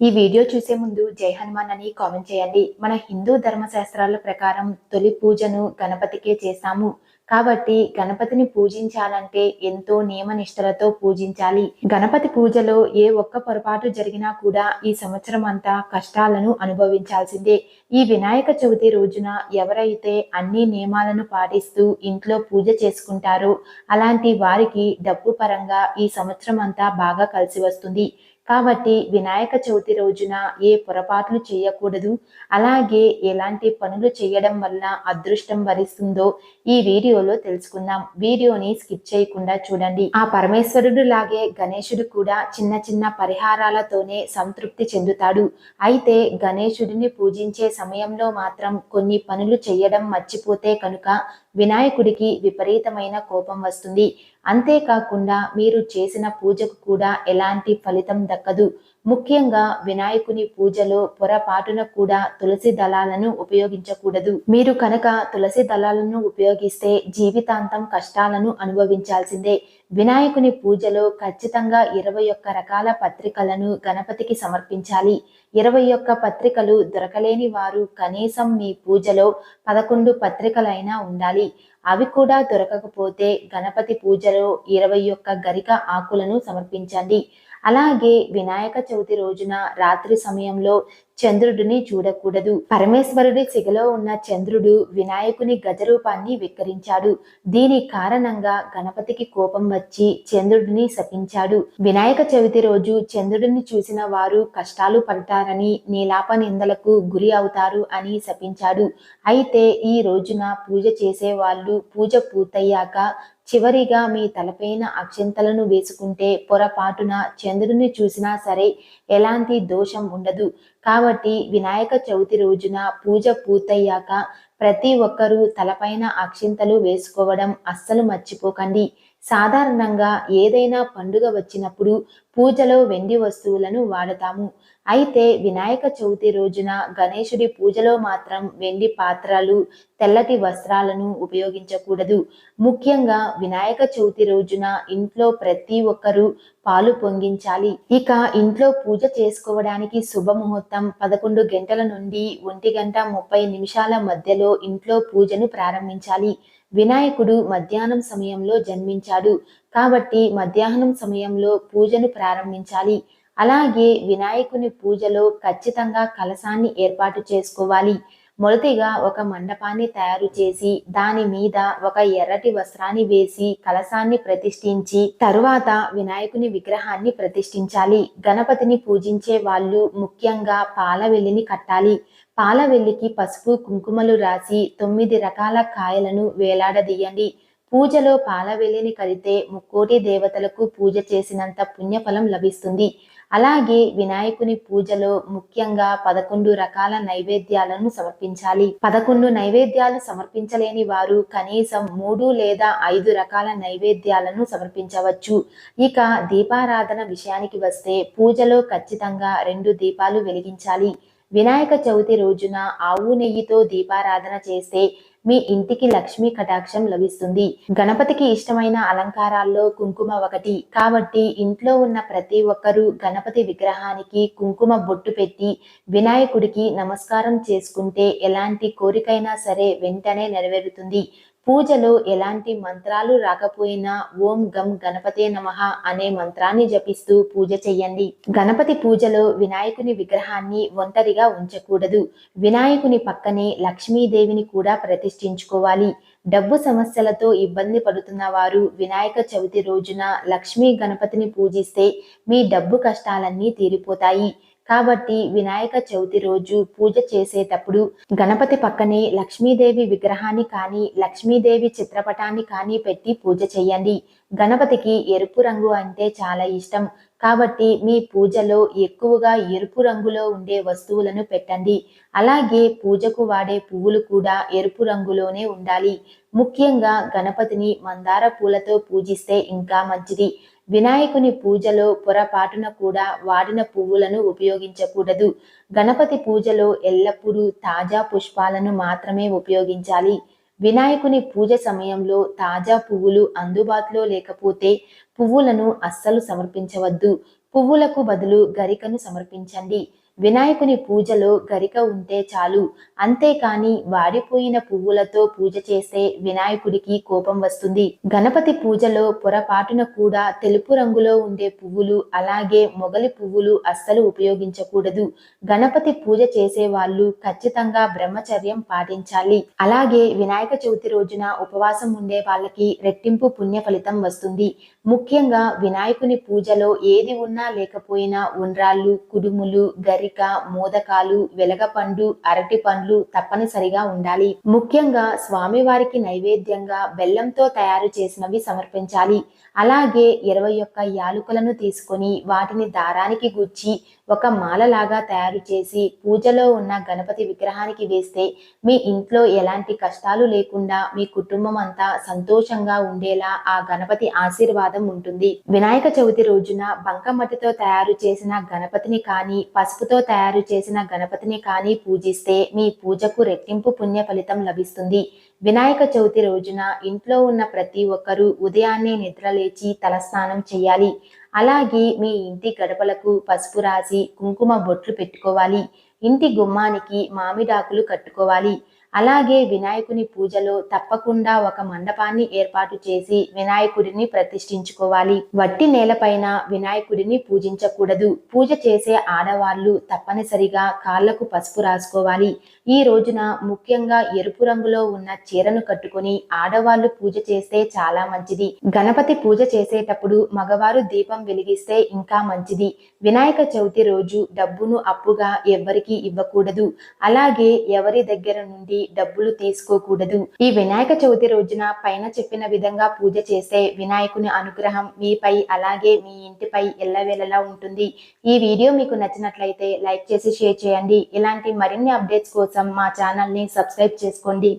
ఈ వీడియో చూసే ముందు జై హనుమాన్ అని కామెంట్ చేయండి. మన హిందూ ధర్మశాస్త్రాల ప్రకారం తొలి పూజను గణపతికే చేశాము. కాబట్టి గణపతిని పూజించాలంటే ఎంతో నియమ నిష్టలతో పూజించాలి. గణపతి పూజలో ఏ ఒక్క పొరపాటు జరిగినా కూడా ఈ సంవత్సరం అంతా కష్టాలను అనుభవించాల్సిందే. ఈ వినాయక చవితి రోజున ఎవరైతే అన్ని నియమాలను పాటిస్తూ ఇంట్లో పూజ చేసుకుంటారో అలాంటి వారికి డబ్బు పరంగా ఈ సంవత్సరం అంతా బాగా కలిసి వస్తుంది. కాబట్టి వినాయక చవితి రోజున ఏ పొరపాట్లు చేయకూడదు. అలాగే ఎలాంటి పనులు చేయడం వల్ల అదృష్టం వరిస్తుందో ఈ వీడియోలో తెలుసుకుందాం. వీడియోని స్కిప్ చేయకుండా చూడండి. ఆ పరమేశ్వరుడు లాగే గణేశుడు కూడా చిన్న చిన్న పరిహారాలతోనే సంతృప్తి చెందుతాడు. అయితే గణేశుడిని పూజించే సమయంలో మాత్రం కొన్ని పనులు చేయడం మర్చిపోతే కనుక వినాయకుడికి విపరీతమైన కోపం వస్తుంది. అంతేకాకుండా మీరు చేసిన పూజకు కూడా ఎలాంటి ఫలితం దక్కదు. ముఖ్యంగా వినాయకుని పూజలో పొరపాటున కూడా తులసి దళాలను ఉపయోగించకూడదు. మీరు కనుక తులసి దళాలను ఉపయోగిస్తే జీవితాంతం కష్టాలను అనుభవించాల్సిందే. వినాయకుని పూజలో ఖచ్చితంగా ఇరవై ఒక్క రకాల పత్రికలను గణపతికి సమర్పించాలి. ఇరవై ఒక్క పత్రికలు దొరకలేని వారు కనీసం మీ పూజలో పదకొండు పత్రికలైనా ఉండాలి. అవి కూడా దొరకకపోతే గణపతి పూజలో ఇరవై ఒక్క గరిక ఆకులను సమర్పించండి. అలాగే వినాయక చవితి రోజున రాత్రి సమయంలో చంద్రుడిని చూడకూడదు. పరమేశ్వరుడి సిగలో ఉన్న చంద్రుడు వినాయకుని గజరూపాన్ని విక్కరించాడు. దీని కారణంగా గణపతికి కోపం వచ్చి చంద్రుడిని శపించాడు. వినాయక చవితి రోజు చంద్రుడిని చూసిన వారు కష్టాలు పడతారని నీలాప నిందలకు గురి అవుతారు అని శపించాడు. అయితే ఈ రోజున పూజ చేసే వాళ్ళు పూజ పూర్తయ్యాక చివరిగా మీ తలపైన అక్షంతలను వేసుకుంటే పొరపాటున చంద్రుని చూసినా సరే ఎలాంటి దోషం ఉండదు. కాబట్టి వినాయక చవితి రోజున పూజ పూర్తయ్యాక ప్రతి ఒక్కరూ తలపైన అక్షింతలు వేసుకోవడం అస్సలు మర్చిపోకండి. సాధారణంగా ఏదైనా పండుగ వచ్చినప్పుడు పూజలో వెండి వస్తువులను వాడతాము. అయితే వినాయక చవితి రోజున గణేశుడి పూజలో మాత్రం వెండి పాత్రలు తెల్లటి వస్త్రాలను ఉపయోగించకూడదు. ముఖ్యంగా వినాయక చవితి రోజున ఇంట్లో ప్రతి ఒక్కరూ పాలు పొంగించాలి. ఇక ఇంట్లో పూజ చేసుకోవడానికి శుభముహూర్తం పదకొండు గంటల నుండి ఒంటి గంట ముప్పై నిమిషాల మధ్యలో ఇంట్లో పూజను ప్రారంభించాలి. వినాయకుడు మధ్యాహ్నం సమయంలో జన్మించాడు. కాబట్టి మధ్యాహ్నం సమయంలో పూజను ప్రారంభించాలి. అలాగే వినాయకుని పూజలో ఖచ్చితంగా కలసాన్ని ఏర్పాటు చేసుకోవాలి. మొదటిగా ఒక మండపాన్ని తయారు చేసి దాని మీద ఒక ఎర్రటి వస్త్రాన్ని వేసి కలసాన్ని ప్రతిష్ఠించి తరువాత వినాయకుని విగ్రహాన్ని ప్రతిష్ఠించాలి. గణపతిని పూజించే వాళ్ళు ముఖ్యంగా పాల వెల్లిని కట్టాలి. పాల వెల్లికి పసుపు కుంకుమలు రాసి తొమ్మిది రకాల కాయలను వేలాడదీయండి. పూజలో పాల వెల్లిని కడితే ముక్కోటి దేవతలకు పూజ చేసినంత పుణ్యఫలం లభిస్తుంది. అలాగే వినాయకుని పూజలో ముఖ్యంగా పదకొండు రకాల నైవేద్యాలను సమర్పించాలి. పదకొండు నైవేద్యాలు సమర్పించలేని వారు కనీసం మూడు లేదా ఐదు రకాల నైవేద్యాలను సమర్పించవచ్చు. ఇక దీపారాధన విషయానికి వస్తే పూజలో ఖచ్చితంగా రెండు దీపాలు వెలిగించాలి. వినాయక చవితి రోజున ఆవు నెయ్యితో దీపారాధన చేస్తే మీ ఇంటికి లక్ష్మీ కటాక్షం లభిస్తుంది. గణపతికి ఇష్టమైన అలంకారాల్లో కుంకుమ ఒకటి. కాబట్టి ఇంట్లో ఉన్న ప్రతి ఒక్కరూ గణపతి విగ్రహానికి కుంకుమ బొట్టు పెట్టి వినాయకుడికి నమస్కారం చేసుకుంటే ఎలాంటి కోరికైనా సరే వెంటనే నెరవేరుతుంది. పూజలో ఎలాంటి మంత్రాలు రాకపోయినా ఓం గం గణపతే నమ అనే మంత్రాన్ని జపిస్తూ పూజ చెయ్యండి. గణపతి పూజలో వినాయకుని విగ్రహాన్ని ఒంటరిగా ఉంచకూడదు. వినాయకుని పక్కనే లక్ష్మీదేవిని కూడా ప్రతిష్ఠించుకోవాలి. డబ్బు సమస్యలతో ఇబ్బంది పడుతున్న వారు వినాయక చవితి రోజున లక్ష్మీ గణపతిని పూజిస్తే మీ డబ్బు కష్టాలన్నీ తీరిపోతాయి. కాబట్టి వినాయక చవితి రోజు పూజ చేసేటప్పుడు గణపతి పక్కనే లక్ష్మీదేవి విగ్రహాన్ని కానీ లక్ష్మీదేవి చిత్రపటాన్ని కానీ పెట్టి పూజ చేయండి. గణపతికి ఎరుపు రంగు అంటే చాలా ఇష్టం. కాబట్టి మీ పూజలో ఎక్కువగా ఎరుపు రంగులో ఉండే వస్తువులను పెట్టండి. అలాగే పూజకు వాడే పువ్వులు కూడా ఎరుపు రంగులోనే ఉండాలి. ముఖ్యంగా గణపతిని మందార పూలతో పూజిస్తే ఇంకా మంచిది. వినాయకుని పూజలో పొరపాటున కూడా వాడిన పువ్వులను ఉపయోగించకూడదు. గణపతి పూజలో ఎల్లప్పుడూ తాజా పుష్పాలను మాత్రమే ఉపయోగించాలి. వినాయకుని పూజ సమయంలో తాజా పువ్వులు అందుబాటులో లేకపోతే పువ్వులను అస్సలు సమర్పించవద్దు. పువ్వులకు బదులు గరికను సమర్పించండి. వినాయకుని పూజలో గరిక ఉంటే చాలు. అంతేకాని వాడిపోయిన పువ్వులతో పూజ చేస్తే వినాయకుడికి కోపం వస్తుంది. గణపతి పూజలో పొరపాటున కూడా తెలుపు రంగులో ఉండే పువ్వులు అలాగే మొగలి పువ్వులు అస్సలు ఉపయోగించకూడదు. గణపతి పూజ చేసే వాళ్ళు ఖచ్చితంగా బ్రహ్మచర్యం పాటించాలి. అలాగే వినాయక చవితి రోజున ఉపవాసం ఉండే వాళ్ళకి రెట్టింపు పుణ్య ఫలితం వస్తుంది. ముఖ్యంగా వినాయకుని పూజలో ఏది ఉన్నా లేకపోయినా ఉండ్రాళ్ళు కుడుములు గరి గరిక మోదకాలు వెలగపండు అరటి పండ్లు తప్పనిసరిగా ఉండాలి. ముఖ్యంగా స్వామివారికి నైవేద్యంగా బెల్లంతో తయారు చేసినవి సమర్పించాలి. అలాగే ఇరవై ఒక్క యాలుకలను తీసుకొని వాటిని దారానికి గుచ్చి ఒక మాలలాగా తయారు చేసి పూజలో ఉన్న గణపతి విగ్రహానికి వేస్తే మీ ఇంట్లో ఎలాంటి కష్టాలు లేకుండా మీ కుటుంబం అంతా సంతోషంగా ఉండేలా ఆ గణపతి ఆశీర్వాదం ఉంటుంది. వినాయక చవితి రోజున బంకమట్టితో తయారు చేసిన గణపతిని కానీ పసుపుతో తయారు చేసిన గణపతిని కానీ పూజిస్తే మీ పూజకు రెట్టింపు పుణ్య ఫలితం లభిస్తుంది. వినాయక చవితి రోజున ఇంట్లో ఉన్న ప్రతి ఒక్కరూ ఉదయాన్నే నిద్రలేచి తలస్నానం చేయాలి. అలాగే మీ ఇంటి గడపలకు పసుపు రాసి కుంకుమ బొట్లు పెట్టుకోవాలి. ఇంటి గుమ్మానికి మామిడాకులు కట్టుకోవాలి. అలాగే వినాయకుని పూజలో తప్పకుండా ఒక మండపాన్ని ఏర్పాటు చేసి వినాయకుడిని ప్రతిష్ఠించుకోవాలి. వట్టి నేలపైన వినాయకుడిని పూజించకూడదు. పూజ చేసే ఆడవాళ్ళు తప్పనిసరిగా కాళ్ళకు పసుపు రాసుకోవాలి. ఈ రోజున ముఖ్యంగా ఎరుపు రంగులో ఉన్న చీరను కట్టుకొని ఆడవాళ్ళు పూజ చేస్తే చాలా మంచిది. గణపతి పూజ చేసేటప్పుడు మగవారు దీపం వెలిగిస్తే ఇంకా మంచిది. వినాయక చవితి రోజు డబ్బును అప్పుగా ఎవ్వరికి ఇవ్వకూడదు. అలాగే ఎవరి దగ్గర నుండి డబ్బులు తీసుకోకూడదు. ఈ వినాయక చవితి రోజున పైన చెప్పిన విధంగా పూజ చేస్తే వినాయకుని అనుగ్రహం మీపై అలాగే మీ ఇంటిపై ఎల్లవేళలా ఉంటుంది. ఈ వీడియో మీకు నచ్చినట్లయితే లైక్ చేసి షేర్ చేయండి. ఇలాంటి మరిన్ని అప్డేట్స్ కోసం మా ఛానల్ని సబ్స్క్రైబ్ చేసుకోండి.